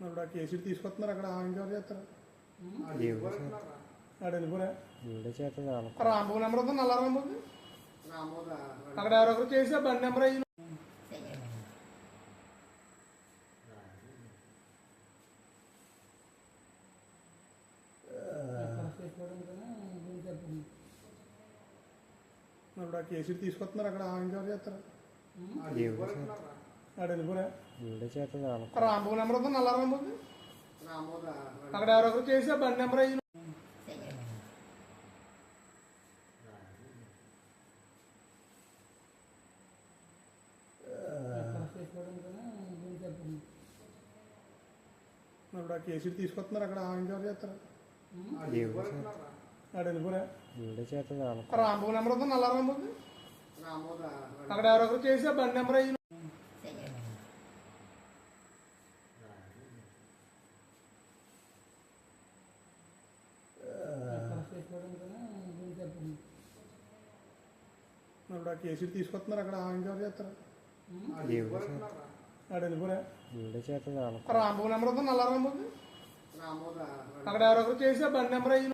ఇప్పుడు ఆ కేసీడీ తీసుకొస్తున్నారు అక్కడ ఇంకెవరు చేస్తారు? ఆడ వెళ్ళిపోరా? రాంబాబు నెంబర్ ఉంది నల్ల రాంబాబు అక్కడ ఎవరొకరు చేసి ఆ బండి నెంబర్ అయ్యి ఇప్పుడు ఆ కేసీడీ తీసుకొస్తున్నారు అక్కడ ఇంకెవరు చేస్తారు? నెంబర్ ఉంది? నల్ల అక్కడ ఎవరొకరు చేసి ఆ బండి నెంబర్ అయ్యి ఇప్పుడు ఆ తీసుకొస్తున్నారు అక్కడ ఇంకెవరు చేస్తారు. రాంబాబు నెంబర్ ఉంది? నల్ల అక్కడ ఎవరొకరు చేసి ఆ బండి నెంబర్ అయ్యి ఇప్పుడు ఆ కేసీడీ తీసుకొస్తున్నారు అక్కడ ఇంకెవరు చేస్తారు. ఆడ వెళ్ళిపోరా. రాంబాబు నెంబర్ ఉంది నల్ల రాంబాబు అక్కడ ఎవరొకరు చేసి ఆ బండి నెంబర్ అయ్యి